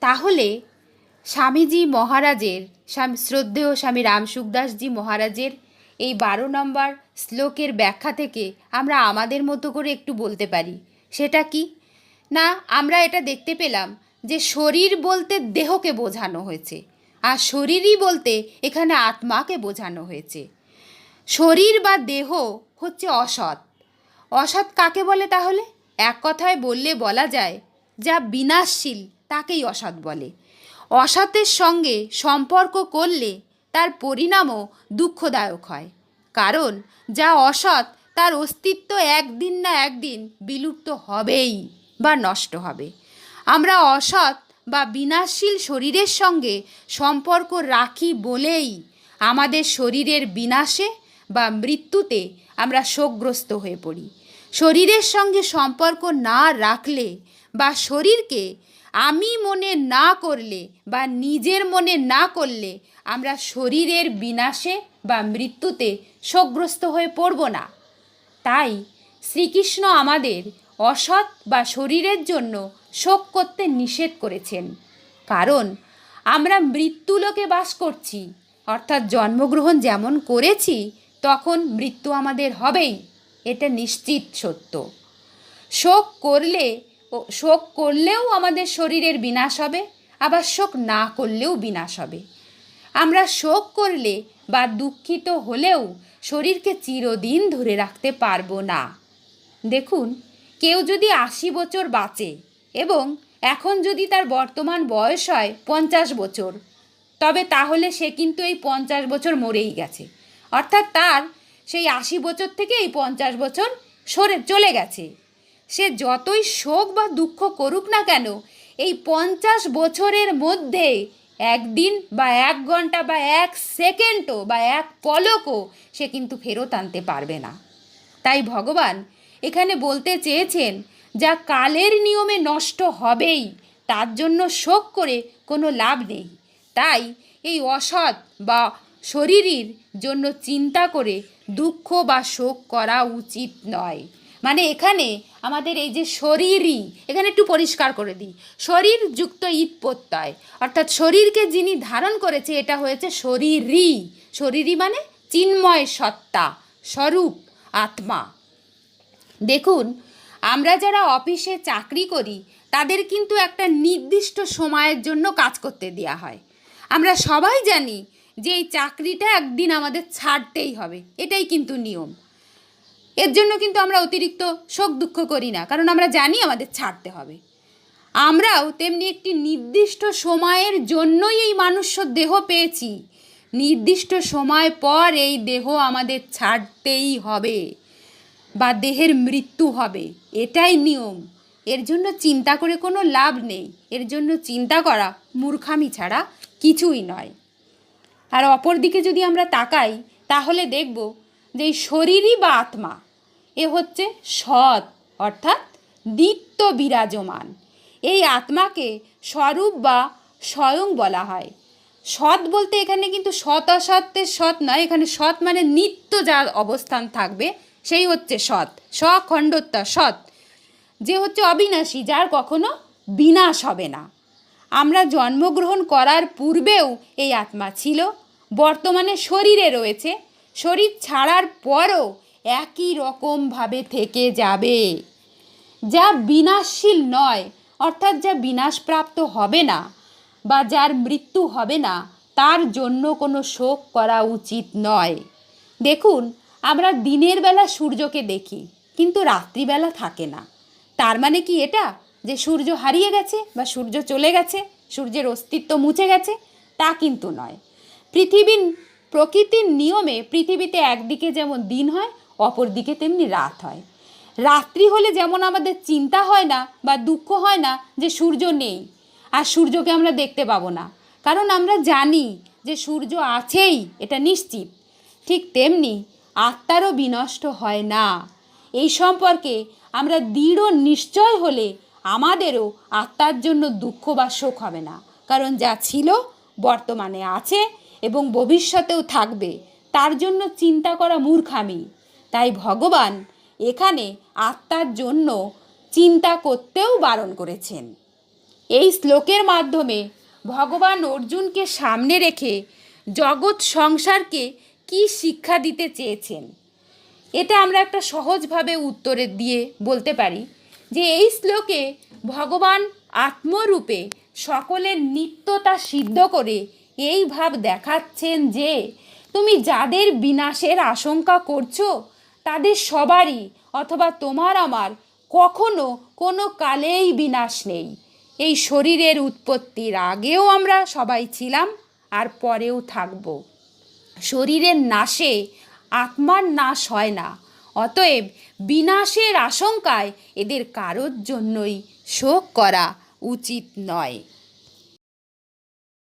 তাহলে স্বামীজি মহারাজের, স্বামী শ্রদ্ধেয় স্বামী রামসুখদাসজি মহারাজের এই বারো নম্বর শ্লোকের ব্যাখ্যা থেকে আমরা আমাদের মতো করে একটু বলতে পারি। সেটা কি? না, আমরা এটা দেখতে পেলাম যে শরীর বলতে দেহকে বোঝানো হয়েছে আর শরীরই বলতে এখানে আত্মাকে বোঝানো হয়েছে। শরীর বা দেহ হচ্ছে অসৎ। অসৎ কাকে বলে তাহলে? এক কথায় বললে বলা যায়, যা বিনাশশীল তাকেই অসৎ বলে। অসতের সঙ্গে সম্পর্ক করলে তার পরিণামও দুঃখদায়ক হয়। কারণ যা অসৎ, তার অস্তিত্ব একদিন না একদিন বিলুপ্ত হবেই বা নষ্ট হবে। আমরা অসৎ বা বিনাশশীল শরীরের সঙ্গে সম্পর্ক রাখি বলেই আমাদের শরীরের বিনাশে বা মৃত্যুতে আমরা শোকগ্রস্ত হয়ে পড়ি। শরীরের সঙ্গে সম্পর্ক না রাখলে বা শরীরকে আমি মনে না করলে বা নিজের মনে না করলে আমরা শরীরের বিনাশে বা মৃত্যুতে শোকগ্রস্ত হয়ে পড়ব না। তাই শ্রীকৃষ্ণ আমাদের অসৎ বা শরীরের জন্য শোক করতে নিষেধ করেছেন। কারণ আমরা মৃত্যুলোকে বাস করছি, অর্থাৎ জন্মগ্রহণ যেমন করেছি, তখন মৃত্যু আমাদের হবেই, এটা নিশ্চিত সত্য। শোক করলে শোক করলেও আমাদের শরীরের বিনাশ হবে, আবার শোক না করলেও বিনাশ হবে। আমরা শোক করলে বা দুঃখিত হলেও শরীরকে চিরদিন ধরে রাখতে পারব না। দেখুন, কেউ যদি আশি বছর বাঁচে এবং এখন যদি তার বর্তমান বয়স হয় পঞ্চাশ বছর, তবে তাহলে সে কিন্তু এই পঞ্চাশ বছর মরেই গেছে। অর্থাৎ তার সেই আশি বছর থেকে এই পঞ্চাশ বছর সরে চলে গেছে। সে যতই শোক বা দুঃখ করুক না কেন, এই পঞ্চাশ বছরের মধ্যে একদিন বা এক ঘণ্টা বা এক সেকেন্ডও বা এক পলকও সে কিন্তু ফেরত আনতে পারবে না। তাই ভগবান এখানে বলতে চেয়েছেন, যা কালের নিয়মে নষ্ট হবেই, তার জন্য শোক করে কোনো লাভ নেই। তাই এই অসৎ বা শরীরের জন্য চিন্তা করে দুঃখ বা শোক করা উচিত নয়। মানে এখানে আমাদের এই যে শরীরই, এখানে একটু পরিষ্কার করে দিই। শরীর যুক্ত ঈদ প্রত্যয় অর্থাৎ শরীরকে যিনি ধারণ করেছে, এটা হয়েছে শরীরই শরীরই মানে চিন্ময় সত্তা, স্বরূপ, আত্মা। দেখুন, আমরা যারা অফিসে চাকরি করি, তাদের কিন্তু একটা নির্দিষ্ট সময়ের জন্য কাজ করতে দেওয়া হয়। আমরা সবাই জানি যে এই চাকরিটা একদিন আমাদের ছাড়তেই হবে, এটাই কিন্তু নিয়ম। এর জন্য কিন্তু আমরা অতিরিক্ত শোক দুঃখ করি না, কারণ আমরা জানি আমাদের ছাড়তে হবে। আমরাও তেমনি একটি নির্দিষ্ট সময়ের জন্যই এই মানুষ্য দেহ পেয়েছি। নির্দিষ্ট সময় পর এই দেহ আমাদের ছাড়তেই হবে বা দেহের মৃত্যু হবে, এটাই নিয়ম। এর জন্য চিন্তা করে কোনো লাভ নেই, এর জন্য চিন্তা করা মূর্খামি ছাড়া কিছুই নয়। আর অপর দিকে যদি আমরা তাকাই, তাহলে দেখব যে এই শরীরই বা আত্মা। এ হচ্ছে সৎ, অর্থাৎ নিত্য বিরাজমান। এই আত্মাকে স্বরূপ বা স্বয়ং বলা হয়। সৎ বলতে এখানে কিন্তু সৎ অসত্যের সৎ নয়, এখানে সৎ মানে নিত্য যার অবস্থান থাকবে, সেই হচ্ছে সৎ, স্বখণ্ডত্বা সৎ। যে হচ্ছে অবিনাশী, যার কখনো বিনাশ হবে না। আমরা জন্মগ্রহণ করার পূর্বেও এই আত্মা ছিল, বর্তমানে শরীরে রয়েছে। শরীর ছাড়ার পরও একই রকমভাবে থেকে যাবে। যা বিনাশশীল নয়, অর্থাৎ যা বিনাশপ্রাপ্ত হবে না বা যার মৃত্যু হবে না, তার জন্য কোনো শোক করা উচিত নয়। দেখুন, আমরা দিনের বেলা সূর্যকে দেখি, কিন্তু রাত্রিবেলা থাকে না। তার মানে কি এটা? যে সূর্য হারিয়ে গেছে বা সূর্য চলে গেছে, সূর্যের অস্তিত্ব মুছে গেছে, তা কিন্তু নয়। পৃথিবীর প্রকৃতির নিয়মে পৃথিবীতে একদিকে যেমন দিন হয় অপর দিকে তেমনি রাত হয়। রাত্রি হলে যেমন আমাদের চিন্তা হয় না বা দুঃখ হয় না যে সূর্য নেই, আর সূর্যকে আমরা দেখতে পাবো না। কারণ আমরা জানি যে সূর্য আছেই, এটা নিশ্চিত। ঠিক তেমনি আত্মারও বিনষ্ট হয় না। এই সম্পর্কে আমরা দৃঢ় নিশ্চয় হলে আমাদেরও আত্মার জন্য দুঃখ বা শোক হবে না। কারণ যা ছিল বর্তমানে আছে এবং ভবিষ্যতেও থাকবে, তার জন্য চিন্তা করা মূর্খামি। তাই ভগবান এখানে আত্মার জন্য চিন্তা করতেও বারণ করেছেন। এই শ্লোকের মাধ্যমে ভগবান অর্জুনকে সামনে রেখে জগৎ সংসারকে কি শিক্ষা দিতে চেয়েছেন, এটা আমরা একটা সহজভাবে উত্তরে দিয়ে বলতে পারি যে এই শ্লোকে ভগবান আত্মরূপে সকলের নিত্যতা সিদ্ধ করে এই ভাব দেখাচ্ছেন যে তুমি যাদের বিনাশের আশঙ্কা করছ তাদের সবারই, অথবা তোমার আমার, কখনো কোনো কালেই বিনাশ নেই। এই শরীরের উৎপত্তির আগেও আমরা সবাই ছিলাম, আর পরেও থাকব। শরীরের নাশে আত্মার নাশ হয় না। অতএব বিনাশের আশঙ্কায় এদের কারোর জন্যই শোক করা উচিত নয়।